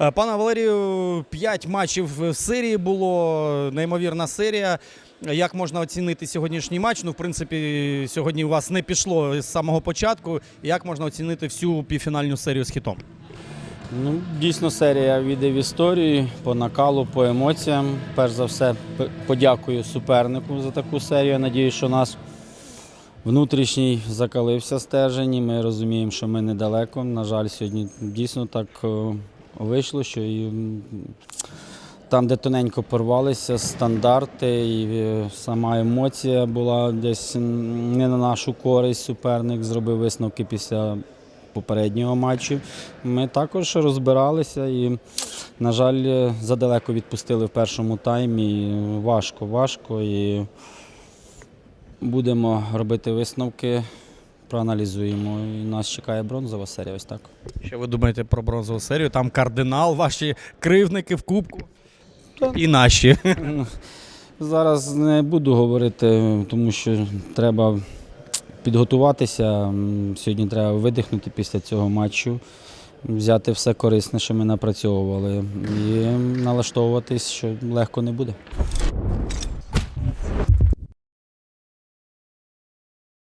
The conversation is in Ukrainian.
Е, Пане Валерію, п'ять матчів в серії було неймовірна серія. Як можна оцінити сьогоднішній матч? Ну, в принципі, сьогодні у вас не пішло з самого початку. Як можна оцінити всю півфінальну серію з хітом? Ну, дійсно, серія віде в історії по накалу, по емоціям. Перш за все, подякую супернику за таку серію. Я надію, що наш внутрішній закалився стержень. і Ми розуміємо, що ми недалеко. На жаль, сьогодні дійсно так е, вийшло, що і там, де тоненько порвалися стандарти, і е, сама емоція була десь не на нашу користь. Суперник зробив висновки після попереднього матчу. Ми також розбиралися і, на жаль, е, задалеко відпустили в першому таймі. Важко, важко. І будемо робити висновки, проаналізуємо. І нас чекає бронзова серія. Ось так. Що ви думаєте про бронзову серію? Там кардинал, ваші кривники в кубку Та- і наші. Зараз не буду говорити, тому що треба підготуватися. Сьогодні треба видихнути після цього матчу, взяти все корисне, що ми напрацьовували, і налаштовуватись, що легко не буде.